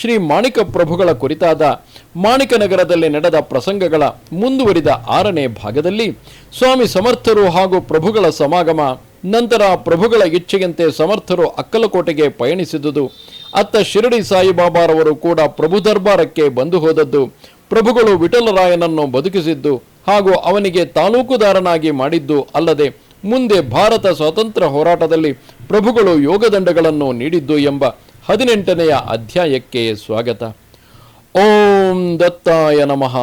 ಶ್ರೀ ಮಾಣಿಕ ಪ್ರಭುಗಳ ಕುರಿತಾದ ಮಾಣಿಕ ನಗರದಲ್ಲಿ ನಡೆದ ಪ್ರಸಂಗಗಳ ಮುಂದುವರಿದ ಆರನೇ ಭಾಗದಲ್ಲಿ ಸ್ವಾಮಿ ಸಮರ್ಥರು ಹಾಗೂ ಪ್ರಭುಗಳ ಸಮಾಗಮ, ನಂತರ ಪ್ರಭುಗಳ ಇಚ್ಛೆಯಂತೆ ಸಮರ್ಥರು ಅಕ್ಕಲಕೋಟೆಗೆ ಪಯಣಿಸಿದುದು. ಅತ್ತ ಶಿರಡಿ ಸಾಯಿಬಾಬಾರವರು ಕೂಡ ಪ್ರಭು ದರ್ಬಾರಕ್ಕೆ ಬಂದು ಹೋದದ್ದು. ಪ್ರಭುಗಳು ವಿಠಲರಾಯನನ್ನು ಬದುಕಿಸಿದ್ದು ಹಾಗೂ ಅವನಿಗೆ ತಾಲೂಕುದಾರನಾಗಿ ಮಾಡಿದ್ದು ಅಲ್ಲದೆ ಮುಂದೆ ಭಾರತ ಸ್ವಾತಂತ್ರ್ಯ ಹೋರಾಟದಲ್ಲಿ ಪ್ರಭುಗಳು ಯೋಗದಂಡಗಳನ್ನು ನೀಡಿದ್ದು ಎಂಬ ಹದಿನೆಂಟನೆಯ ಅಧ್ಯಾಯಕ್ಕೆ ಸ್ವಾಗತ. ಓಂ ದತ್ತಾಯ ನಮಃ.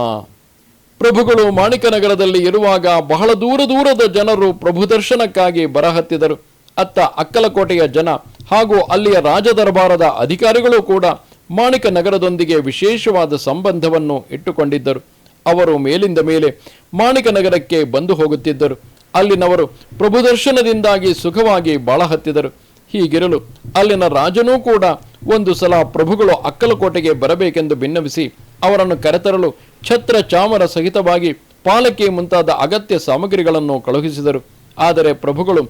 ಪ್ರಭುಗಳು ಮಾಣಿಕನಗರದಲ್ಲಿ ಇರುವಾಗ ಬಹಳ ದೂರ ದೂರದ ಜನರು ಪ್ರಭು ದರ್ಶನಕ್ಕಾಗಿ ಬರಹತ್ತಿದರು. ಅತ್ತ ಅಕ್ಕಲಕೋಟೆಯ ಜನ ಹಾಗೂ ಅಲ್ಲಿಯ ರಾಜದರ್ಬಾರದ ಅಧಿಕಾರಿಗಳು ಕೂಡ ಮಾಣಿಕ ನಗರದೊಂದಿಗೆ ವಿಶೇಷವಾದ ಸಂಬಂಧವನ್ನು ಇಟ್ಟುಕೊಂಡಿದ್ದರು. ಅವರು ಮೇಲಿಂದ ಮೇಲೆ ಮಾಣಿಕ ನಗರಕ್ಕೆ ಬಂದು ಹೋಗುತ್ತಿದ್ದರು. ಅಲ್ಲಿನವರು ಪ್ರಭು ದರ್ಶನದಿಂದಾಗಿ ಸುಖವಾಗಿ ಬಾಳಹತ್ತಿದರು. ಹೀಗಿರಲು ಅಲ್ಲಿನ ರಾಜನೂ ಕೂಡ ಒಂದು ಸಲ ಪ್ರಭುಗಳು ಅಕ್ಕಲಕೋಟೆಗೆ ಬರಬೇಕೆಂದು ಭಿನ್ನವಿಸಿ ಅವರನ್ನು ಕರೆತರಲು ಛತ್ರ ಚಾಮರ ಸಹಿತವಾಗಿ ಪಾಲಕಿ ಮುಂತಾದ ಅಗತ್ಯ ಸಾಮಗ್ರಿಗಳನ್ನು ಕಳುಹಿಸಿದರು. ಆದರೆ ಪ್ರಭುಗಳು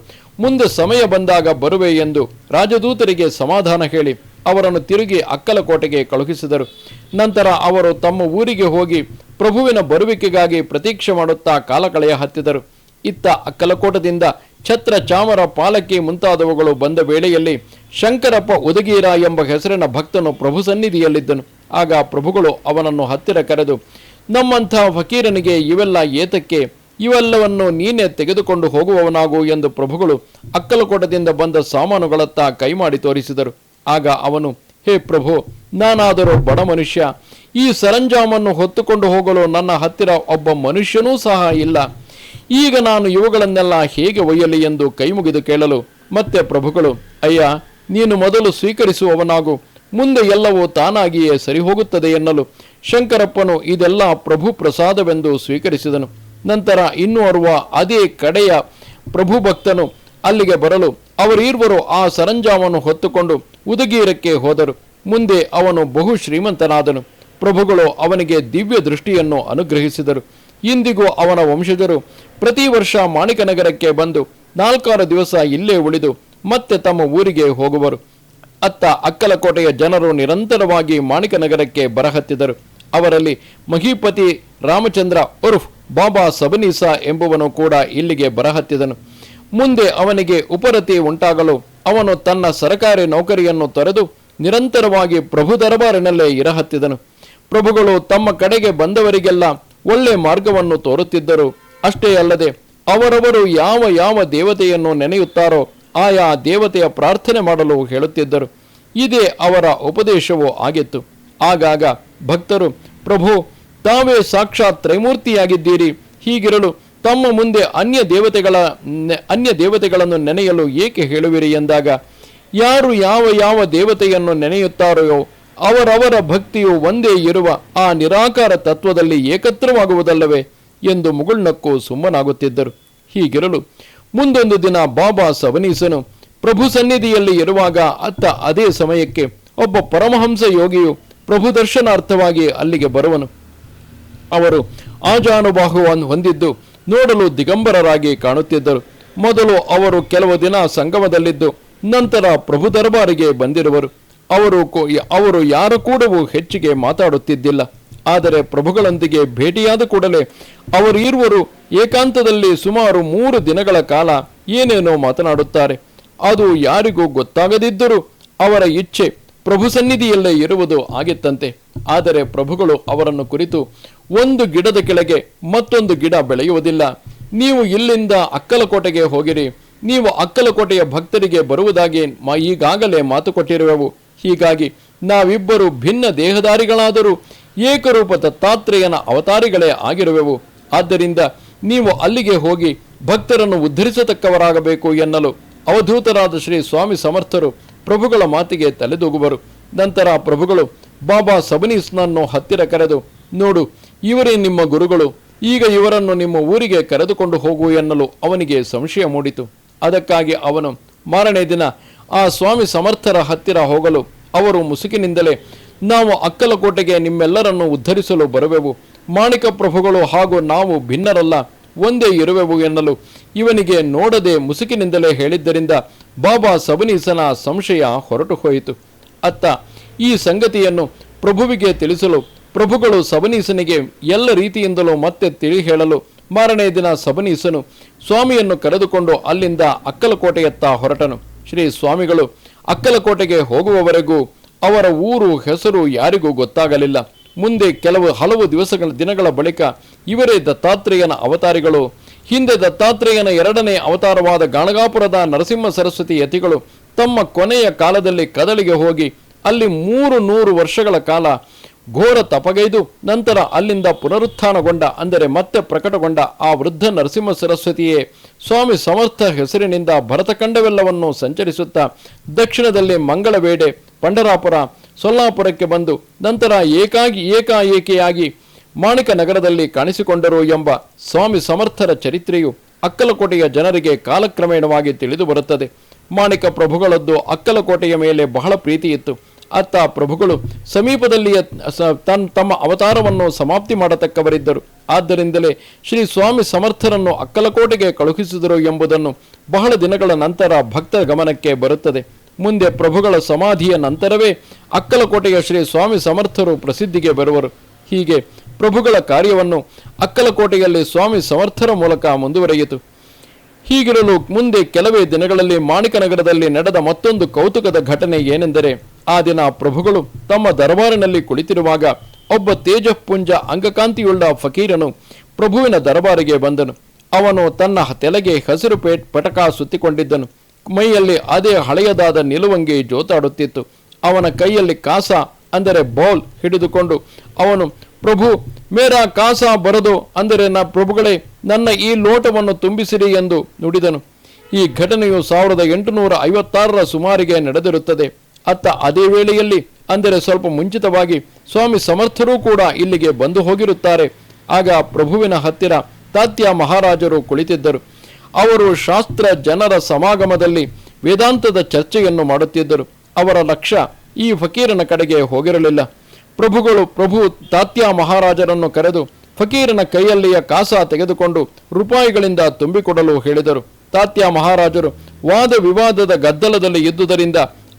ಮುಂದೆ ಸಮಯ ಬಂದಾಗ ಬರುವೆ ಎಂದು ರಾಜದೂತರಿಗೆ ಸಮಾಧಾನ ಹೇಳಿ ಅವರನ್ನು ತಿರುಗಿ ಅಕ್ಕಲಕೋಟೆಗೆ ಕಳುಹಿಸಿದರು. ನಂತರ ಅವರು ತಮ್ಮ ಊರಿಗೆ ಹೋಗಿ ಪ್ರಭುವಿನ ಬರುವಿಕೆಗಾಗಿ ಪ್ರತೀಕ್ಷೆ ಮಾಡುತ್ತಾ ಕಾಲ ಕಳೆಯ ಹತ್ತಿದರು. ಇತ್ತ ಅಕ್ಕಲಕೋಟದಿಂದ ಛತ್ರ ಚಾಮರ ಪಾಲಕಿ ಮುಂತಾದವುಗಳು ಬಂದ ವೇಳೆಯಲ್ಲಿ ಶಂಕರಪ್ಪ ಉದಗೀರ ಎಂಬ ಹೆಸರಿನ ಭಕ್ತನು ಪ್ರಭು ಸನ್ನಿಧಿಯಲ್ಲಿದ್ದನು. ಆಗ ಪ್ರಭುಗಳು ಅವನನ್ನು ಹತ್ತಿರ ಕರೆದು, ನಮ್ಮಂಥ ಫಕೀರನಿಗೆ ಇವೆಲ್ಲ ಏತಕ್ಕೆ? ಇವೆಲ್ಲವನ್ನು ನೀನೇ ತೆಗೆದುಕೊಂಡು ಹೋಗುವವನಾಗು ಎಂದು ಪ್ರಭುಗಳು ಅಕ್ಕಲಕೋಟದಿಂದ ಬಂದ ಸಾಮಾನುಗಳತ್ತ ಕೈಮಾಡಿ ತೋರಿಸಿದರು. ಆಗ ಅವನು, ಹೇ ಪ್ರಭು, ನಾನಾದರೂ ಬಡ ಮನುಷ್ಯ. ಈ ಸರಂಜಾಮನ್ನು ಹೊತ್ತುಕೊಂಡು ಹೋಗಲು ನನ್ನ ಹತ್ತಿರ ಒಬ್ಬ ಮನುಷ್ಯನೂ ಸಹ ಇಲ್ಲ. ಈಗ ನಾನು ಇವುಗಳನ್ನೆಲ್ಲ ಹೇಗೆ ಒಯ್ಯಲಿ ಎಂದು ಕೈಮುಗಿದು ಕೇಳಲು ಮತ್ತೆ ಪ್ರಭುಗಳು, ಅಯ್ಯ, ನೀನು ಮೊದಲು ಸ್ವೀಕರಿಸುವವನಾಗು, ಮುಂದೆ ಎಲ್ಲವೂ ತಾನಾಗಿಯೇ ಸರಿ ಹೋಗುತ್ತದೆ ಎನ್ನಲು ಶಂಕರಪ್ಪನು ಇದೆಲ್ಲ ಪ್ರಭು ಪ್ರಸಾದವೆಂದು ಸ್ವೀಕರಿಸಿದನು. ನಂತರ ಇನ್ನೂ ಅರುವ ಅದೇ ಕಡೆಯ ಪ್ರಭು ಭಕ್ತನು ಅಲ್ಲಿಗೆ ಬರಲು ಅವರೀರ್ವರು ಆ ಸರಂಜಾಮನ್ನು ಹೊತ್ತುಕೊಂಡು ಉದಗೀರಕ್ಕೆ ಹೋದರು. ಮುಂದೆ ಅವನು ಬಹು ಶ್ರೀಮಂತನಾದನು ಪ್ರಭುಗಳು ಅವನಿಗೆ ದಿವ್ಯ ದೃಷ್ಟಿಯನ್ನು ಅನುಗ್ರಹಿಸಿದರು. ಇಂದಿಗೂ ಅವನ ವಂಶಜರು ಪ್ರತಿ ವರ್ಷ ಮಾಣಿಕನಗರಕ್ಕೆ ಬಂದು ನಾಲ್ಕಾರು ದಿವಸ ಇಲ್ಲೇ ಉಳಿದು ಮತ್ತೆ ತಮ್ಮ ಊರಿಗೆ ಹೋಗುವರು. ಅತ್ತ ಅಕ್ಕಲಕೋಟೆಯ ಜನರು ನಿರಂತರವಾಗಿ ಮಾಣಿಕನಗರಕ್ಕೆ ಬರಹತ್ತಿದರು. ಅವರಲ್ಲಿ ಮಹೀಪತಿ ರಾಮಚಂದ್ರ ಉರ್ಫ್ ಬಾಬಾ ಸಬನೀಸ ಎಂಬುವನು ಕೂಡ ಇಲ್ಲಿಗೆ ಬರಹತ್ತಿದನು. ಮುಂದೆ ಅವನಿಗೆ ಉಪರತಿ ಉಂಟಾಗಲು ಅವನು ತನ್ನ ಸರಕಾರಿ ನೌಕರಿಯನ್ನು ತೊರೆದು ನಿರಂತರವಾಗಿ ಪ್ರಭು ದರಬಾರಿನಲ್ಲೇ ಇರಹತ್ತಿದನು. ಪ್ರಭುಗಳು ತಮ್ಮ ಕಡೆಗೆ ಬಂದವರಿಗೆಲ್ಲ ಒಳ್ಳೆ ಮಾರ್ಗವನ್ನು ತೋರುತ್ತಿದ್ದರು. ಅಷ್ಟೇ ಅಲ್ಲದೆ ಅವರವರು ಯಾವ ಯಾವ ದೇವತೆಯನ್ನು ನೆನೆಯುತ್ತಾರೋ ಆಯಾ ದೇವತೆಯ ಪ್ರಾರ್ಥನೆ ಮಾಡಲು ಹೇಳುತ್ತಿದ್ದರು. ಇದೇ ಅವರ ಉಪದೇಶವೂ ಆಗಿತ್ತು. ಆಗಾಗ ಭಕ್ತರು, ಪ್ರಭು, ತಾವೇ ಸಾಕ್ಷಾತ್ ತ್ರೈಮೂರ್ತಿಯಾಗಿದ್ದೀರಿ. ಹೀಗಿರಲು ತಮ್ಮ ಮುಂದೆ ಅನ್ಯ ದೇವತೆಗಳ ಅನ್ಯ ದೇವತೆಗಳನ್ನು ನೆನೆಯಲು ಏಕೆ ಹೇಳುವಿರಿ? ಎಂದಾಗ, ಯಾರು ಯಾವ ಯಾವ ದೇವತೆಯನ್ನು ನೆನೆಯುತ್ತಾರೆಯೋ ಅವರವರ ಭಕ್ತಿಯು ಒಂದೇ ಇರುವ ಆ ನಿರಾಕಾರ ತತ್ವದಲ್ಲಿ ಏಕತ್ರವಾಗುವುದಲ್ಲವೇ ಎಂದು ಮುಗುಳ್ನಕ್ಕೂ ಸುಮ್ಮನಾಗುತ್ತಿದ್ದರು. ಹೀಗಿರಲು ಮುಂದೊಂದು ದಿನ ಬಾಬಾ ಸವನೀಸನು ಪ್ರಭು ಸನ್ನಿಧಿಯಲ್ಲಿ ಇರುವಾಗ ಅತ್ತ ಅದೇ ಸಮಯಕ್ಕೆ ಒಬ್ಬ ಪರಮಹಂಸ ಯೋಗಿಯು ಪ್ರಭು ದರ್ಶನಾರ್ಥವಾಗಿ ಅಲ್ಲಿಗೆ ಬರುವನು. ಅವರು ಆಜಾನುಬಾಹುವನ್ನು ಹೊಂದಿದ್ದು ನೋಡಲು ದಿಗಂಬರರಾಗಿ ಕಾಣುತ್ತಿದ್ದರು. ಮೊದಲು ಅವರು ಕೆಲವು ದಿನ ಸಂಗಮದಲ್ಲಿದ್ದು ನಂತರ ಪ್ರಭು ದರ್ಬಾರಿಗೆ ಬಂದಿರುವರು. ಅವರು ಅವರು ಯಾರು ಕೂಡವೂ ಹೆಚ್ಚಿಗೆ ಮಾತಾಡುತ್ತಿದ್ದಿಲ್ಲ. ಆದರೆ ಪ್ರಭುಗಳೊಂದಿಗೆ ಭೇಟಿಯಾದ ಕೂಡಲೇ ಅವರು ಇರುವರು ಏಕಾಂತದಲ್ಲಿ ಸುಮಾರು ಮೂರು ದಿನಗಳ ಕಾಲ ಏನೇನೋ ಮಾತನಾಡುತ್ತಾರೆ. ಅದು ಯಾರಿಗೂ ಗೊತ್ತಾಗದಿದ್ದರೂ ಅವರ ಇಚ್ಛೆ ಪ್ರಭು ಸನ್ನಿಧಿಯಲ್ಲೇ ಇರುವುದು ಆಗಿತ್ತಂತೆ. ಆದರೆ ಪ್ರಭುಗಳು ಅವರನ್ನು ಕುರಿತು ಒಂದು ಗಿಡದ ಕೆಳಗೆ ಮತ್ತೊಂದು ಗಿಡ ಬೆಳೆಯುವುದಿಲ್ಲ. ನೀವು ಇಲ್ಲಿಂದ ಅಕ್ಕಲಕೋಟೆಗೆ ಹೋಗಿರಿ. ನೀವು ಅಕ್ಕಲಕೋಟೆಯ ಭಕ್ತರಿಗೆ ಬರುವುದಾಗಿ ಈಗಾಗಲೇ ಮಾತು ಕೊಟ್ಟಿರುವೆವು. ಹೀಗಾಗಿ ನಾವಿಬ್ಬರು ಭಿನ್ನ ದೇಹದಾರಿಗಳಾದರೂ ಏಕರೂಪ ದತ್ತಾತ್ರೇಯನ ಅವತಾರಿಗಳೇ ಆಗಿರುವೆವು. ಆದ್ದರಿಂದ ನೀವು ಅಲ್ಲಿಗೆ ಹೋಗಿ ಭಕ್ತರನ್ನು ಉದ್ಧರಿಸತಕ್ಕವರಾಗಬೇಕು ಎನ್ನಲು ಅವಧೂತರಾದ ಶ್ರೀ ಸ್ವಾಮಿ ಸಮರ್ಥರು ಪ್ರಭುಗಳ ಮಾತಿಗೆ ತಲೆದೂಗುವರು. ನಂತರ ಪ್ರಭುಗಳು, ಬಾಬಾ ಸಬನೀಸ್ನನ್ನು ಹತ್ತಿರ ಕರೆದು, ನೋಡು, ಇವರೇ ನಿಮ್ಮ ಗುರುಗಳು. ಈಗ ಇವರನ್ನು ನಿಮ್ಮ ಊರಿಗೆ ಕರೆದುಕೊಂಡು ಹೋಗು ಎನ್ನಲು ಅವನಿಗೆ ಸಂಶಯ ಮೂಡಿತು. ಅದಕ್ಕಾಗಿ ಅವನು ಮಾರನೇ ದಿನ ಆ ಸ್ವಾಮಿ ಸಮರ್ಥರ ಹತ್ತಿರ ಹೋಗಲು ಅವರು ಮುಸುಕಿನಿಂದಲೇ, ನಾವು ಅಕ್ಕಲಕೋಟೆಗೆ ನಿಮ್ಮೆಲ್ಲರನ್ನು ಉದ್ಧರಿಸಲು ಬರುವೆವು. ಮಾಣಿಕ ಪ್ರಭುಗಳು ಹಾಗೂ ನಾವು ಭಿನ್ನರಲ್ಲ, ಒಂದೇ ಇರುವೆವು ಎನ್ನಲು. ಇವನಿಗೆ ನೋಡದೆ ಮುಸುಕಿನಿಂದಲೇ ಹೇಳಿದ್ದರಿಂದ ಬಾಬಾ ಸಬನೀಸನ ಸಂಶಯ ಹೊರಟು ಹೋಯಿತು. ಅತ್ತ, ಈ ಸಂಗತಿಯನ್ನು ಪ್ರಭುವಿಗೆ ತಿಳಿಸಲು, ಪ್ರಭುಗಳು ಸಬನೀಸನಿಗೆ ಎಲ್ಲ ರೀತಿಯಿಂದಲೂ ಮತ್ತೆ ತಿಳಿ ಹೇಳಲು, ಮಾರನೇ ದಿನ ಸಬನೀಸನು ಸ್ವಾಮಿಯನ್ನು ಕರೆದುಕೊಂಡು ಅಲ್ಲಿಂದ ಅಕ್ಕಲಕೋಟೆಯತ್ತ ಹೊರಟನು. ಶ್ರೀ ಸ್ವಾಮಿಗಳು ಅಕ್ಕಲಕೋಟೆಗೆ ಹೋಗುವವರೆಗೂ ಅವರ ಊರು ಹೆಸರು ಯಾರಿಗೂ ಗೊತ್ತಾಗಲಿಲ್ಲ. ಮುಂದೆ ಕೆಲವು ಹಲವು ದಿವಸಗಳ ದಿನಗಳ ಬಳಿಕ ಇವರೇ ದತ್ತಾತ್ರೇಯನ ಅವತಾರಿಗಳು. ಹಿಂದೆ ದತ್ತಾತ್ರೇಯನ ಎರಡನೇ ಅವತಾರವಾದ ಗಾಣಗಾಪುರದ ನರಸಿಂಹ ಸರಸ್ವತಿ ಯತಿಗಳು ತಮ್ಮ ಕೊನೆಯ ಕಾಲದಲ್ಲಿ ಕದಲಿಗೆ ಹೋಗಿ ಅಲ್ಲಿ ಮೂರು ನೂರು ವರ್ಷಗಳ ಕಾಲ ಘೋರ ತಪಗೈದು, ನಂತರ ಅಲ್ಲಿಂದ ಪುನರುತ್ಥಾನಗೊಂಡ, ಅಂದರೆ ಮತ್ತೆ ಪ್ರಕಟಗೊಂಡ ಆ ವೃದ್ಧ ನರಸಿಂಹ ಸರಸ್ವತಿಯೇ, ಸ್ವಾಮಿ ಸಮರ್ಥ ಹೆಸರಿನಿಂದ ಭರತಖಂಡವೆಲ್ಲವನ್ನು ಸಂಚರಿಸುತ್ತಾ ದಕ್ಷಿಣದಲ್ಲಿ ಮಂಗಳವೇಡೆ, ಪಂಡರಾಪುರ, ಸೊಲ್ಲಾಪುರಕ್ಕೆ ಬಂದು, ನಂತರ ಏಕಾಗಿ ಏಕಾಏಕಿಯಾಗಿ ಮಾಣಿಕ ನಗರದಲ್ಲಿ ಕಾಣಿಸಿಕೊಂಡರು ಎಂಬ ಸ್ವಾಮಿ ಸಮರ್ಥರ ಚರಿತ್ರೆಯು ಅಕ್ಕಲಕೋಟೆಯ ಜನರಿಗೆ ಕಾಲಕ್ರಮೇಣವಾಗಿ ತಿಳಿದು ಬರುತ್ತದೆ. ಮಾಣಿಕ ಪ್ರಭುಗಳದ್ದು ಅಕ್ಕಲಕೋಟೆಯ ಮೇಲೆ ಬಹಳ ಪ್ರೀತಿ ಇತ್ತು ಅತ್ತ ಪ್ರಭುಗಳು ಸಮೀಪದಲ್ಲಿಯೇ ತನ್ ತಮ್ಮ ಅವತಾರವನ್ನು ಸಮಾಪ್ತಿ ಮಾಡತಕ್ಕವರಿದ್ದರು. ಆದ್ದರಿಂದಲೇ ಶ್ರೀ ಸ್ವಾಮಿ ಸಮರ್ಥರನ್ನು ಅಕ್ಕಲಕೋಟೆಗೆ ಕಳುಹಿಸಿದರು ಎಂಬುದನ್ನು ಬಹಳ ದಿನಗಳ ನಂತರ ಭಕ್ತ ಗಮನಕ್ಕೆ ಬರುತ್ತದೆ. ಮುಂದೆ ಪ್ರಭುಗಳ ಸಮಾಧಿಯ ನಂತರವೇ ಅಕ್ಕಲಕೋಟೆಯ ಶ್ರೀ ಸ್ವಾಮಿ ಸಮರ್ಥರು ಪ್ರಸಿದ್ಧಿಗೆ ಬರುವರು. ಹೀಗೆ ಪ್ರಭುಗಳ ಕಾರ್ಯವನ್ನು ಅಕ್ಕಲಕೋಟೆಯಲ್ಲಿ ಸ್ವಾಮಿ ಸಮರ್ಥರ ಮೂಲಕ ಮುಂದುವರೆಯಿತು. ಹೀಗಿರಲು ಮುಂದೆ ಕೆಲವೇ ದಿನಗಳಲ್ಲಿ ಮಾಣಿಕನಗರದಲ್ಲಿ ನಡೆದ ಮತ್ತೊಂದು ಕೌತುಕದ ಘಟನೆ ಏನೆಂದರೆ ಆ ದಿನ ಪ್ರಭುಗಳು ತಮ್ಮ ದರಬಾರಿನಲ್ಲಿ ಕುಳಿತಿರುವಾಗ ಒಬ್ಬ ತೇಜಪುಂಜ ಅಂಗಕಾಂತಿಯುಳ್ಳ ಫಕೀರನು ಪ್ರಭುವಿನ ದರಬಾರಿಗೆ ಬಂದನು. ಅವನು ತನ್ನ ತೆಲೆಗೆ ಹಸಿರು ಪೇಟ್ ಪಟಕ ಸುತ್ತಿಕೊಂಡಿದ್ದನು. ಮೈಯಲ್ಲಿ ಅದೇ ಹಳೆಯದಾದ ನಿಲುವಂಗಿ ಜೋತಾಡುತ್ತಿತ್ತು. ಅವನ ಕೈಯಲ್ಲಿ ಕಾಸ ಅಂದರೆ ಬೌಲ್ ಹಿಡಿದುಕೊಂಡು ಅವನು, ಪ್ರಭು, ಮೇರಾ ಕಾಸ ಬರದು ಅಂದರೆ ನಾ, ಪ್ರಭುಗಳೇ, ನನ್ನ ಈ ಲೋಟವನ್ನು ತುಂಬಿಸಿರಿ ಎಂದು ನುಡಿದನು. ಈ ಘಟನೆಯು ಸಾವಿರದ ಎಂಟುನೂರ ಐವತ್ತಾರರ ಸುಮಾರಿಗೆ ನಡೆದಿರುತ್ತದೆ. ಅತ್ತ ಅದೇ ವೇಳೆಯಲ್ಲಿ ಅಂದರೆ ಸ್ವಲ್ಪ ಮುಂಚಿತವಾಗಿ ಸ್ವಾಮಿ ಸಮರ್ಥರೂ ಕೂಡ ಇಲ್ಲಿಗೆ ಬಂದು ಹೋಗಿರುತ್ತಾರೆ. ಆಗ ಪ್ರಭುವಿನ ಹತ್ತಿರ ತಾತ್ಯ ಮಹಾರಾಜರು ಕುಳಿತಿದ್ದರು. ಅವರು ಶಾಸ್ತ್ರ ಜನರ ಸಮಾಗಮದಲ್ಲಿ ವೇದಾಂತದ ಚರ್ಚೆಯನ್ನು ಮಾಡುತ್ತಿದ್ದರು. ಅವರ ಲಕ್ಷ್ಯ ಈ ಫಕೀರನ ಕಡೆಗೆ ಹೋಗಿರಲಿಲ್ಲ. ಪ್ರಭುಗಳು, ಪ್ರಭು ತಾತ್ಯ ಮಹಾರಾಜರನ್ನು ಕರೆದು ಫಕೀರನ ಕೈಯಲ್ಲಿಯ ಕಾಸ ತೆಗೆದುಕೊಂಡು ರೂಪಾಯಿಗಳಿಂದ ತುಂಬಿಕೊಡಲು ಹೇಳಿದರು. ತಾತ್ಯ ಮಹಾರಾಜರು ವಾದ ವಿವಾದದ ಗದ್ದಲದಲ್ಲಿ ಇದ್ದುದರಿಂದ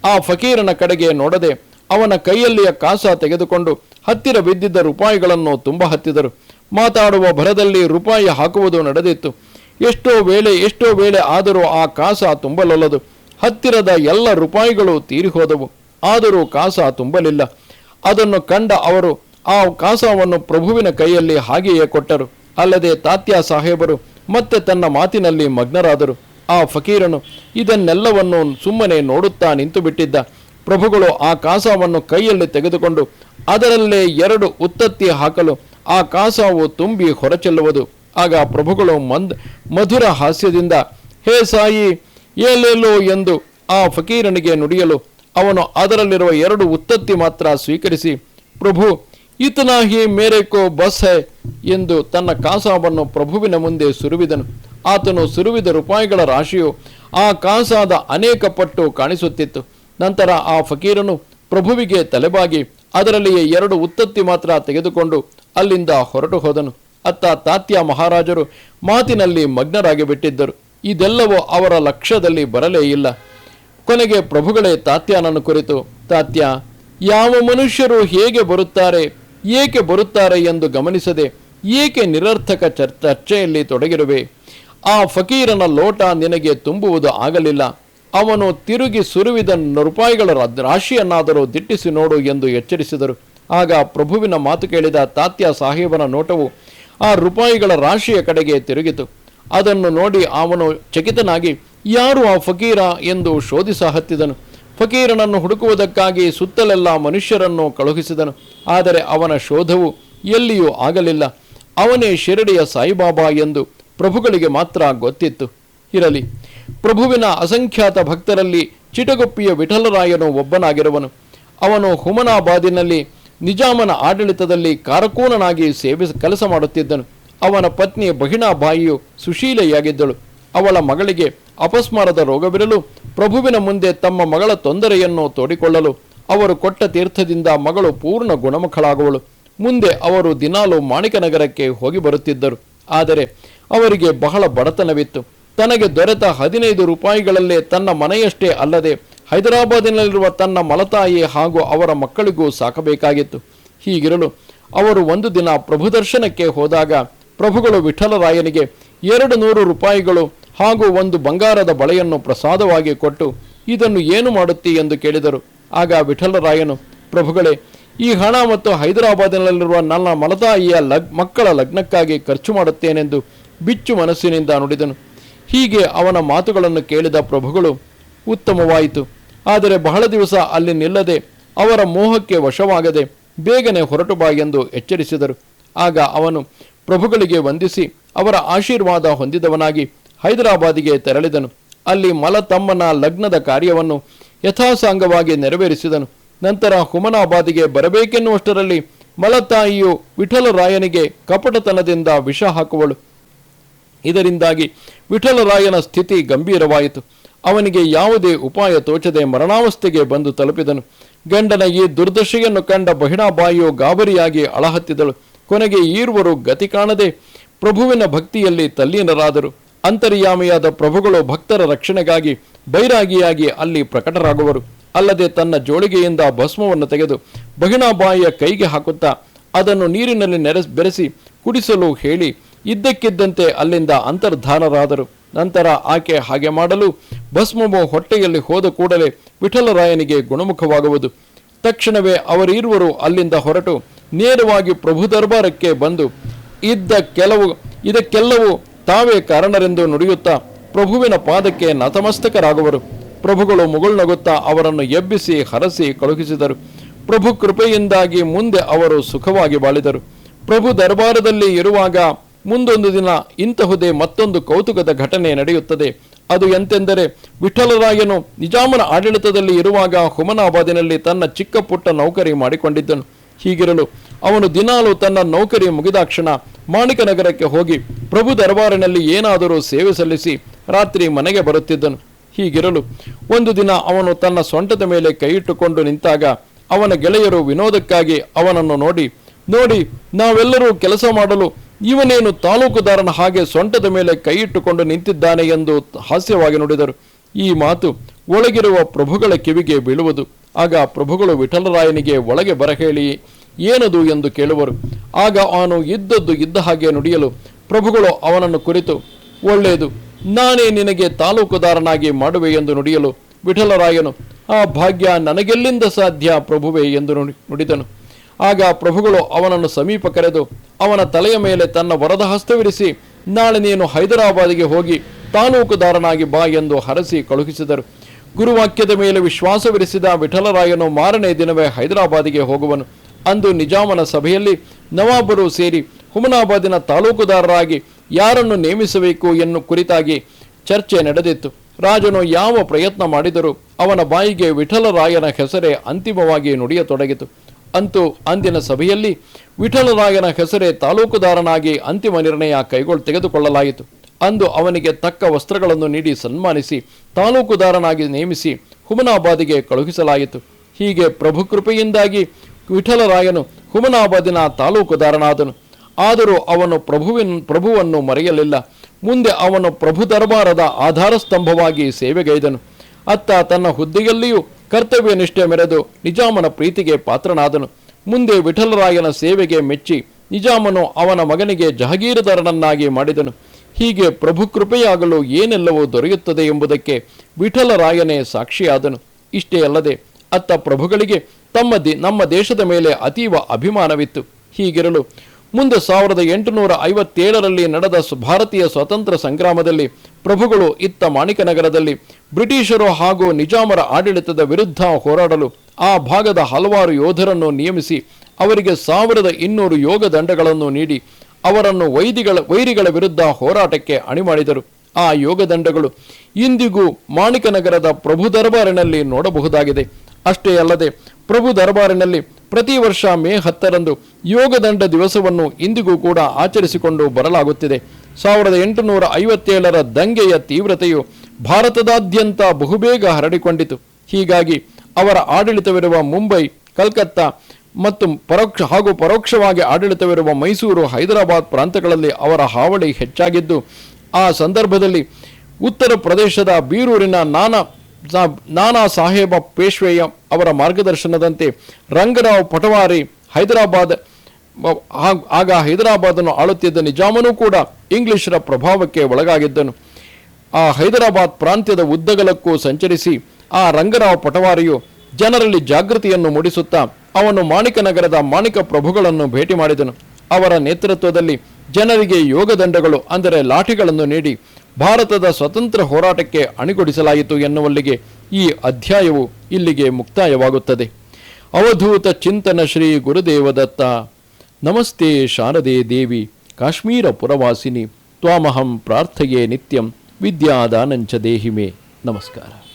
ಆ ಫಕೀರನ ಕಡೆಗೆ ನೋಡದೆ ಅವನ ಕೈಯಲ್ಲಿಯ ಕಾಸ ತೆಗೆದುಕೊಂಡು ಹತ್ತಿರ ಬಿದ್ದಿದ್ದ ರೂಪಾಯಿಗಳನ್ನು ತುಂಬ ಹತ್ತಿದರು. ಮಾತಾಡುವ ಭರದಲ್ಲಿ ರೂಪಾಯಿ ಹಾಕುವುದು ನಡೆದಿತ್ತು. ಎಷ್ಟೋ ವೇಳೆ ಎಷ್ಟೋ ವೇಳೆ ಆದರೂ ಆ ಕಾಸ ತುಂಬಲೊಲ್ಲದು ಹತ್ತಿರದ ಎಲ್ಲ ರೂಪಾಯಿಗಳು ತೀರಿ ಹೋದವು. ಆದರೂ ಕಾಸ ತುಂಬಲಿಲ್ಲ. ಅದನ್ನು ಕಂಡ ಅವರು ಆ ಕಾಸವನ್ನು ಪ್ರಭುವಿನ ಕೈಯಲ್ಲಿ ಹಾಗೆಯೇ ಕೊಟ್ಟರು. ಅಲ್ಲದೆ ತಾತ್ಯ ಸಾಹೇಬರು ಮತ್ತೆ ತನ್ನ ಮಾತಿನಲ್ಲಿ ಮಗ್ನರಾದರು. ಆ ಫಕೀರನು ಇದನ್ನೆಲ್ಲವನ್ನು ಸುಮ್ಮನೆ ನೋಡುತ್ತಾ ನಿಂತು ಬಿಟ್ಟಿದ್ದ ಪ್ರಭುಗಳು ಆ ಕಾಸವನ್ನು ಕೈಯಲ್ಲಿ ತೆಗೆದುಕೊಂಡು ಅದರಲ್ಲೇ ಎರಡು ಉತ್ತತ್ತಿ ಹಾಕಲು ಆ ಕಾಸವು ತುಂಬಿ ಹೊರಚೆಲ್ಲುವುದು. ಆಗ ಪ್ರಭುಗಳು ಮಂದ್ ಮಧುರ ಹಾಸ್ಯದಿಂದ, ಹೇ ಸಾಯಿ ಏಲೇಲೋ ಎಂದು ಆ ಫಕೀರನಿಗೆ ನುಡಿಯಲು ಅವನು ಅದರಲ್ಲಿರುವ ಎರಡು ಉತ್ತತ್ತಿ ಮಾತ್ರ ಸ್ವೀಕರಿಸಿ, ಪ್ರಭು ಇತನಾ ಹಿ ಮೇರೆಕೋ ಬಸ್ ಹೈ ಎಂದು ತನ್ನ ಕಾಸವನ್ನು ಪ್ರಭುವಿನ ಮುಂದೆ ಸುರುವಿದನು. ಆತನು ಸುರುವಿದ ರೂಪಾಯಿಗಳ ರಾಶಿಯು ಆ ಕಾಸಾದ ಅನೇಕ ಪಟ್ಟು ಕಾಣಿಸುತ್ತಿತ್ತು. ನಂತರ ಆ ಫಕೀರನು ಪ್ರಭುವಿಗೆ ತಲೆಬಾಗಿ ಅದರಲ್ಲಿಯೇ ಎರಡು ಉತ್ತತ್ತಿ ಮಾತ್ರ ತೆಗೆದುಕೊಂಡು ಅಲ್ಲಿಂದ ಹೊರಟು ಹೋದನು. ಅತ್ತ ತಾತ್ಯ ಮಹಾರಾಜರು ಮಾತಿನಲ್ಲಿ ಮಗ್ನರಾಗಿ ಬಿಟ್ಟಿದ್ದರು. ಇದೆಲ್ಲವೂ ಅವರ ಲಕ್ಷ್ಯದಲ್ಲಿ ಬರಲೇ ಇಲ್ಲ. ಕೊನೆಗೆ ಪ್ರಭುಗಳೇ ತಾತ್ಯನನ್ನು ಕುರಿತು, ತಾತ್ಯ, ಯಾವ ಮನುಷ್ಯರು ಹೇಗೆ ಬರುತ್ತಾರೆ, ಏಕೆ ಬರುತ್ತಾರೆ ಎಂದು ಗಮನಿಸದೆ ಏಕೆ ನಿರರ್ಥಕ ಚರ್, ಚರ್ಚೆಯಲ್ಲಿ ತೊಡಗಿರುವೆ? ಆ ಫಕೀರನ ಲೋಟ ನಿನಗೆ ತುಂಬುವುದು ಆಗಲಿಲ್ಲ. ಅವನು ತಿರುಗಿ ಸುರುವಿದ ರೂಪಾಯಿಗಳ ರಾಶಿಯನ್ನಾದರೂ ದಿಟ್ಟಿಸಿ ನೋಡು ಎಂದು ಎಚ್ಚರಿಸಿದರು. ಆಗ ಪ್ರಭುವಿನ ಮಾತು ಕೇಳಿದ ತಾತ್ಯ ಸಾಹೇಬನ ನೋಟವು ಆ ರೂಪಾಯಿಗಳ ರಾಶಿಯ ಕಡೆಗೆ ತಿರುಗಿತು. ಅದನ್ನು ನೋಡಿ ಅವನು ಚಕಿತನಾಗಿ, ಯಾರು ಆ ಫಕೀರ? ಎಂದು ಶೋಧಿಸ ಹತ್ತಿದನು. ಫಕೀರನನ್ನು ಹುಡುಕುವುದಕ್ಕಾಗಿ ಸುತ್ತಲೆಲ್ಲ ಮನುಷ್ಯರನ್ನು ಕಳುಹಿಸಿದನು. ಆದರೆ ಅವನ ಶೋಧವು ಎಲ್ಲಿಯೂ ಆಗಲಿಲ್ಲ. ಅವನೇ ಶಿರಡಿಯ ಸಾಯಿಬಾಬಾ ಎಂದು ಪ್ರಭುಗಳಿಗೆ ಮಾತ್ರ ಗೊತ್ತಿತ್ತು. ಇರಲಿ, ಪ್ರಭುವಿನ ಅಸಂಖ್ಯಾತ ಭಕ್ತರಲ್ಲಿ ಚಿಟಗುಪ್ಪಿಯ ವಿಠಲರಾಯನು ಒಬ್ಬನಾಗಿರುವನು. ಅವನು ಹುಮನಾಬಾದಿನಲ್ಲಿ ನಿಜಾಮನ ಆಡಳಿತದಲ್ಲಿ ಕಾರಕೂನನಾಗಿ ಸೇವೆ ಕೆಲಸ ಮಾಡುತ್ತಿದ್ದನು. ಅವನ ಪತ್ನಿ ಬಹಿಣಾಬಾಯಿಯು ಸುಶೀಲೆಯಾಗಿದ್ದಳು. ಅವಳ ಮಗಳಿಗೆ ಅಪಸ್ಮಾರದ ರೋಗವಿರಲು ಪ್ರಭುವಿನ ಮುಂದೆ ತಮ್ಮ ಮಗಳ ತೊಂದರೆಯನ್ನು ತೋಡಿಕೊಳ್ಳಲು ಅವರು ಕೊಟ್ಟ ತೀರ್ಥದಿಂದ ಮಗಳು ಪೂರ್ಣ ಗುಣಮುಖಳಾಗುವಳು. ಮುಂದೆ ಅವರು ದಿನಾಲು ಮಾಣಿಕನಗರಕ್ಕೆ ಹೋಗಿ ಬರುತ್ತಿದ್ದರು. ಆದರೆ ಅವರಿಗೆ ಬಹಳ ಬಡತನವಿತ್ತು. ತನಗೆ ದೊರೆತ ಹದಿನೈದು ರೂಪಾಯಿಗಳಲ್ಲೇ ತನ್ನ ಮನೆಯಷ್ಟೇ ಅಲ್ಲದೆ ಹೈದರಾಬಾದಿನಲ್ಲಿರುವ ತನ್ನ ಮಲತಾಯಿ ಹಾಗೂ ಅವರ ಮಕ್ಕಳಿಗೂ ಸಾಕಬೇಕಾಗಿತ್ತು. ಹೀಗಿರಲು ಅವರು ಒಂದು ದಿನ ಪ್ರಭು ದರ್ಶನಕ್ಕೆ ಹೋದಾಗ ಪ್ರಭುಗಳು ವಿಠಲರಾಯನಿಗೆ ಎರಡು ನೂರು ರೂಪಾಯಿಗಳು ಹಾಗೂ ಒಂದು ಬಂಗಾರದ ಬಳೆಯನ್ನು ಪ್ರಸಾದವಾಗಿ ಕೊಟ್ಟು, ಇದನ್ನು ಏನು ಮಾಡುತ್ತಿ? ಎಂದು ಕೇಳಿದರು. ಆಗ ವಿಠಲರಾಯನು, ಪ್ರಭುಗಳೇ, ಈ ಹಣ ಮತ್ತು ಹೈದರಾಬಾದಿನಲ್ಲಿರುವ ನನ್ನ ಮಲತಾಯಿಯ ಲಗ್, ಮಕ್ಕಳ ಲಗ್ನಕ್ಕಾಗಿ ಖರ್ಚು ಮಾಡುತ್ತೇನೆಂದು ಬಿಚ್ಚು ಮನಸ್ಸಿನಿಂದ ನುಡಿದನು. ಹೀಗೆ ಅವನ ಮಾತುಗಳನ್ನು ಕೇಳಿದ ಪ್ರಭುಗಳು, ಉತ್ತಮವಾಯಿತು. ಆದರೆ ಬಹಳ ದಿವಸ ಅಲ್ಲಿ ನಿಲ್ಲದೆ ಅವರ ಮೋಹಕ್ಕೆ ವಶವಾಗದೆ ಬೇಗನೆ ಹೊರಟು ಬಾ ಎಂದು ಎಚ್ಚರಿಸಿದರು. ಆಗ ಅವನು ಪ್ರಭುಗಳಿಗೆ ವಂದಿಸಿ ಅವರ ಆಶೀರ್ವಾದ ಹೊಂದಿದವನಾಗಿ ಹೈದರಾಬಾದಿಗೆ ತೆರಳಿದನು. ಅಲ್ಲಿ ಮಲತಮ್ಮನ ಲಗ್ನದ ಕಾರ್ಯವನ್ನು ಯಥಾಸಾಂಗವಾಗಿ ನೆರವೇರಿಸಿದನು. ನಂತರ ಹುಮನಾಬಾದಿಗೆ ಬರಬೇಕೆನ್ನುವಷ್ಟರಲ್ಲಿ ಮಲತಾಯಿಯು ವಿಠಲರಾಯನಿಗೆ ಕಪಟತನದಿಂದ ವಿಷ ಹಾಕುವಳು. ಇದರಿಂದಾಗಿ ವಿಠಲರಾಯನ ಸ್ಥಿತಿ ಗಂಭೀರವಾಯಿತು. ಅವನಿಗೆ ಯಾವುದೇ ಉಪಾಯ ತೋಚದೆ ಮರಣಾವಸ್ಥೆಗೆ ಬಂದು ತಲುಪಿದನು. ಗಂಡನ ಈ ದುರ್ದಶೆಯನ್ನು ಕಂಡ ಬಹಿಣಾಬಾಯಿಯು ಗಾಬರಿಯಾಗಿ ಅಳಹತ್ತಿದಳು. ಕೊನೆಗೆ ಈರುವರು ಗತಿ ಕಾಣದೆ ಪ್ರಭುವಿನ ಭಕ್ತಿಯಲ್ಲಿ ತಲ್ಲೀನರಾದರು. ಅಂತರ್ಯಾಮಿಯಾದ ಪ್ರಭುಗಳು ಭಕ್ತರ ರಕ್ಷಣೆಗಾಗಿ ಬೈರಾಗಿಯಾಗಿ ಅಲ್ಲಿ ಪ್ರಕಟರಾಗುವರು. ಅಲ್ಲದೆ ತನ್ನ ಜೋಳಿಗೆಯಿಂದ ಭಸ್ಮವನ್ನು ತೆಗೆದು ಬಹಿಣಾಬಾಯಿಯ ಕೈಗೆ ಹಾಕುತ್ತಾ ಅದನ್ನು ನೀರಿನಲ್ಲಿ ನೆರೆಸ್, ಬೆರೆಸಿ ಕುಡಿಸಲು ಹೇಳಿ ಇದ್ದಕ್ಕಿದ್ದಂತೆ ಅಲ್ಲಿಂದ ಅಂತರ್ಧಾನರಾದರು. ನಂತರ ಆಕೆ ಹಾಗೆ ಮಾಡಲು ಭಸ್ಮವು ಹೊಟ್ಟೆಯಲ್ಲಿ ಹೋದ ಕೂಡಲೇ ವಿಠಲರಾಯನಿಗೆ ಗುಣಮುಖವಾಗುವುದು. ತಕ್ಷಣವೇ ಅವರಿರುವರು ಅಲ್ಲಿಂದ ಹೊರಟು ನೇರವಾಗಿ ಪ್ರಭು ದರ್ಬಾರಕ್ಕೆ ಬಂದು, ಇದ್ದ ಕೆಲವು, ಇದಕ್ಕೆಲ್ಲವೂ ತಾವೇ ಕಾರಣರೆಂದು ನುಡಿಯುತ್ತಾ ಪ್ರಭುವಿನ ಪಾದಕ್ಕೆ ನತಮಸ್ತಕರಾಗುವರು. ಪ್ರಭುಗಳು ಮುಗುಳ್ನಗುತ್ತಾ ಅವರನ್ನು ಎಬ್ಬಿಸಿ ಹರಸಿ ಕಳುಹಿಸಿದರು. ಪ್ರಭು ಕೃಪೆಯಿಂದಾಗಿ ಮುಂದೆ ಅವರು ಸುಖವಾಗಿ ಬಾಳಿದರು. ಪ್ರಭು ದರ್ಬಾರದಲ್ಲಿ ಇರುವಾಗ ಮುಂದೊಂದು ದಿನ ಇಂತಹುದೇ ಮತ್ತೊಂದು ಕೌತುಕದ ಘಟನೆ ನಡೆಯುತ್ತದೆ. ಅದು ಎಂತೆಂದರೆ, ವಿಠಲರಾಯನು ನಿಜಾಮನ ಆಡಳಿತದಲ್ಲಿ ಇರುವಾಗ ಹುಮನಾಬಾದಿನಲ್ಲಿ ತನ್ನ ಚಿಕ್ಕ ಪುಟ್ಟ ನೌಕರಿ ಮಾಡಿಕೊಂಡಿದ್ದನು. ಹೀಗಿರಲು ಅವನು ದಿನಾಲು ತನ್ನ ನೌಕರಿ ಮುಗಿದಾಕ್ಷಣ ಮಾಣಿಕನಗರಕ್ಕೆ ಹೋಗಿ ಪ್ರಭು ದರ್ಬಾರಿನಲ್ಲಿ ಏನಾದರೂ ಸೇವೆ ಸಲ್ಲಿಸಿ ರಾತ್ರಿ ಮನೆಗೆ ಬರುತ್ತಿದ್ದನು. ಹೀಗಿರಲು ಒಂದು ದಿನ ಅವನು ತನ್ನ ಸೊಂಟದ ಮೇಲೆ ಕೈಯಿಟ್ಟುಕೊಂಡು ನಿಂತಾಗ ಅವನ ಗೆಳೆಯರು ವಿನೋದಕ್ಕಾಗಿ ಅವನನ್ನು ನೋಡಿ ನೋಡಿ, ನಾವೆಲ್ಲರೂ ಕೆಲಸ ಮಾಡಲು ಇವನೇನು ತಾಲೂಕುದಾರನ ಹಾಗೆ ಸೊಂಟದ ಮೇಲೆ ಕೈಯಿಟ್ಟುಕೊಂಡು ನಿಂತಿದ್ದಾನೆ ಎಂದು ಹಾಸ್ಯವಾಗಿ ನುಡಿದರು. ಈ ಮಾತು ಒಳಗಿರುವ ಪ್ರಭುಗಳ ಕಿವಿಗೆ ಬೀಳುವುದು. ಆಗ ಪ್ರಭುಗಳು ವಿಠಲರಾಯನಿಗೆ ಒಳಗೆ ಬರಹೇಳಿ ಏನದು? ಎಂದು ಕೇಳುವರು. ಆಗ ಅವನು ಇದ್ದದ್ದು ಇದ್ದ ಹಾಗೆ ನುಡಿಯಲು ಪ್ರಭುಗಳು ಅವನನ್ನು ಕುರಿತು, ಒಳ್ಳೆಯದು, ನಾನೇ ನಿನಗೆ ತಾಲೂಕುದಾರನಾಗಿ ಮಾಡುವೆ ಎಂದು ನುಡಿಯಲು ವಿಠಲರಾಯನು, ಆ ಭಾಗ್ಯ ನನಗೆಲ್ಲಿಂದ ಸಾಧ್ಯ ಪ್ರಭುವೆ? ಎಂದು ನುಡಿ- ನುಡಿದನು. ಆಗ ಪ್ರಭುಗಳು ಅವನನ್ನು ಸಮೀಪ ಕರೆದು, ಅವನ ತಲೆಯ ಮೇಲೆ ತನ್ನ ವರದ ಹಸ್ತವಿರಿಸಿ, ನಾಳೆ ನೀನು ಹೈದರಾಬಾದಿಗೆ ಹೋಗಿ ತಾಲೂಕುದಾರನಾಗಿ ಬಾ ಎಂದು ಹರಸಿ ಕಳುಹಿಸಿದರು. ಗುರುವಾಕ್ಯದ ಮೇಲೆ ವಿಶ್ವಾಸವಿರಿಸಿದ ವಿಠಲರಾಯನು ಮಾರನೇ ದಿನವೇ ಹೈದರಾಬಾದಿಗೆ ಹೋಗುವನು. ಅಂದು ನಿಜಾಮನ ಸಭೆಯಲ್ಲಿ ನವಾಬರು ಸೇರಿ ಹುಮನಾಬಾದಿನ ತಾಲೂಕುದಾರರಾಗಿ ಯಾರನ್ನು ನೇಮಿಸಬೇಕು ಎನ್ನು ಕುರಿತಾಗಿ ಚರ್ಚೆ ನಡೆದಿತ್ತು. ರಾಜನು ಯಾವ ಪ್ರಯತ್ನ ಮಾಡಿದರೂ ಅವನ ಬಾಯಿಗೆ ವಿಠಲರಾಯನ ಹೆಸರೇ ಅಂತಿಮವಾಗಿ ನುಡಿಯತೊಡಗಿತು. ಅಂತೂ ಅಂದಿನ ಸಭೆಯಲ್ಲಿ ವಿಠಲರಾಯನ ಹೆಸರೇ ತಾಲೂಕುದಾರನಾಗಿ ಅಂತಿಮ ನಿರ್ಣಯ ಕೈಗೊಳ್, ತೆಗೆದುಕೊಳ್ಳಲಾಯಿತು. ಅಂದು ಅವನಿಗೆ ತಕ್ಕ ವಸ್ತ್ರಗಳನ್ನು ನೀಡಿ ಸನ್ಮಾನಿಸಿ, ತಾಲೂಕುದಾರನಾಗಿ ನೇಮಿಸಿ ಹುಮನಾಬಾದಿಗೆ ಕಳುಹಿಸಲಾಯಿತು. ಹೀಗೆ ಪ್ರಭು ಕೃಪೆಯಿಂದಾಗಿ ವಿಠಲರಾಯನು ಹುಮನಾಬಾದಿನ ತಾಲೂಕುದಾರನಾದನು. ಆದರೂ ಅವನು ಪ್ರಭುವಿನ, ಪ್ರಭುವನ್ನು ಮರೆಯಲಿಲ್ಲ. ಮುಂದೆ ಅವನು ಪ್ರಭು ದರ್ಬಾರದ ಆಧಾರ ಸ್ತಂಭವಾಗಿ ಸೇವೆಗೈದನು. ಅತ್ತ ತನ್ನ ಹುದ್ದೆಯಲ್ಲಿಯೂ ಕರ್ತವ್ಯ ನಿಷ್ಠೆ ಮೆರೆದು ನಿಜಾಮನ ಪ್ರೀತಿಗೆ ಪಾತ್ರನಾದನು. ಮುಂದೆ ವಿಠಲರಾಯನ ಸೇವೆಗೆ ಮೆಚ್ಚಿ ನಿಜಾಮನು ಅವನ ಮಗನಿಗೆ ಜಹಗೀರದಾರನನ್ನಾಗಿ ಮಾಡಿದನು. ಹೀಗೆ ಪ್ರಭು ಕೃಪೆಯಾಗಲು ಏನೆಲ್ಲವೂ ದೊರೆಯುತ್ತದೆ ಎಂಬುದಕ್ಕೆ ವಿಠಲರಾಯನೇ ಸಾಕ್ಷಿಯಾದನು. ಇಷ್ಟೇ ಅಲ್ಲದೆ ಅತ್ತ ಪ್ರಭುಗಳಿಗೆ ತಮ್ಮ ದಿ, ನಮ್ಮ ದೇಶದ ಮೇಲೆ ಅತೀವ ಅಭಿಮಾನವಿತ್ತು. ಹೀಗಿರಲು ಮುಂದೆ ಸಾವಿರದ ಎಂಟುನೂರ ಐವತ್ತೇಳರಲ್ಲಿ ನಡೆದ ಭಾರತೀಯ ಸ್ವಾತಂತ್ರ್ಯ ಸಂಗ್ರಾಮದಲ್ಲಿ ಪ್ರಭುಗಳು ಇತ್ತ ಮಾಣಿಕನಗರದಲ್ಲಿ ಬ್ರಿಟಿಷರು ಹಾಗೂ ನಿಜಾಮರ ಆಡಳಿತದ ವಿರುದ್ಧ ಹೋರಾಡಲು ಆ ಭಾಗದ ಹಲವಾರು ಯೋಧರನ್ನು ನಿಯಮಿಸಿ ಅವರಿಗೆ ಸಾವಿರದ ಇನ್ನೂರು ಯೋಗ ದಂಡಗಳನ್ನು ನೀಡಿ ಅವರನ್ನು ವೈದಿಗಳ ವೈರಿಗಳ ವಿರುದ್ಧ ಹೋರಾಟಕ್ಕೆ ಅಣಿಮಾಡಿದರು. ಆ ಯೋಗದಂಡಗಳು ಇಂದಿಗೂ ಮಾಣಿಕನಗರದ ಪ್ರಭು ದರ್ಬಾರಿನಲ್ಲಿ ನೋಡಬಹುದಾಗಿದೆ. ಅಷ್ಟೇ ಅಲ್ಲದೆ ಪ್ರಭು ದರ್ಬಾರಿನಲ್ಲಿ ಪ್ರತಿ ವರ್ಷ ಮೇ ಹತ್ತರಂದು ಯೋಗದಂಡ ದಿವಸವನ್ನು ಇಂದಿಗೂ ಕೂಡ ಆಚರಿಸಿಕೊಂಡು ಬರಲಾಗುತ್ತಿದೆ. ಸಾವಿರದ ಎಂಟುನೂರ ಐವತ್ತೇಳರ ದಂಗೆಯ ತೀವ್ರತೆಯು ಭಾರತದಾದ್ಯಂತ ಬಹುಬೇಗ ಹರಡಿಕೊಂಡಿತು. ಹೀಗಾಗಿ ಅವರ ಆಡಳಿತವಿರುವ ಮುಂಬೈ, ಕಲ್ಕತ್ತಾ ಮತ್ತು ಪರೋಕ್ಷ ಹಾಗೂ ಪರೋಕ್ಷವಾಗಿ ಆಡಳಿತವಿರುವ ಮೈಸೂರು, ಹೈದರಾಬಾದ್ ಪ್ರಾಂತಗಳಲ್ಲಿ ಅವರ ಹಾವಳಿ ಹೆಚ್ಚಾಗಿದ್ದು, ಆ ಸಂದರ್ಭದಲ್ಲಿ ಉತ್ತರ ಪ್ರದೇಶದ ಬೀರೂರಿನ ನಾನಾ ನಾನಾ ಸಾಹೇಬ ಪೇಶ್ವೆಯ ಅವರ ಮಾರ್ಗದರ್ಶನದಂತೆ ರಂಗರಾವ್ ಪಟವಾರಿ ಹೈದರಾಬಾದ್ ಆಗ ಹೈದರಾಬಾದನ್ನು ಆಳುತ್ತಿದ್ದ ನಿಜಾಮನೂ ಕೂಡ ಇಂಗ್ಲಿಷರ ಪ್ರಭಾವಕ್ಕೆ ಒಳಗಾಗಿದ್ದನು. ಆ ಹೈದರಾಬಾದ್ ಪ್ರಾಂತ್ಯದ ಉದ್ದಗಲಕ್ಕೂ ಸಂಚರಿಸಿ ಆ ರಂಗರಾವ್ ಪಟವಾರಿಯು ಜನರಲ್ಲಿ ಜಾಗೃತಿಯನ್ನು ಮೂಡಿಸುತ್ತಾ ಅವನು ಮಾಣಿಕ ನಗರದ ಮಾಣಿಕ ಪ್ರಭುಗಳನ್ನು ಭೇಟಿ ಮಾಡಿದನು. ಅವರ ನೇತೃತ್ವದಲ್ಲಿ ಜನರಿಗೆ ಯೋಗದಂಡಗಳು, ಅಂದರೆ ಲಾಠಿಗಳನ್ನು ನೀಡಿ ಭಾರತದ ಸ್ವತಂತ್ರ ಹೋರಾಟಕ್ಕೆ ಅಣಿಗೊಳಿಸಲಾಯಿತು ಎನ್ನುವಲ್ಲಿಗೆ ಈ ಅಧ್ಯಾಯವು ಇಲ್ಲಿಗೆ ಮುಕ್ತಾಯವಾಗುತ್ತದೆ. ಅವಧೂತ ಚಿಂತನ ಶ್ರೀ ಗುರುದೇವದತ್ತ. ನಮಸ್ತೆ ಶಾರದೆ ದೇವಿ, ಕಾಶ್ಮೀರ ಪುರವಾಸಿನಿ, ತ್ವಾಮಹಂ ಪ್ರಾರ್ಥೆಯೇ ನಿತ್ಯಂ ವಿದ್ಯಾದಾನಂಚ ದೇಹಿಮೆ. ನಮಸ್ಕಾರ.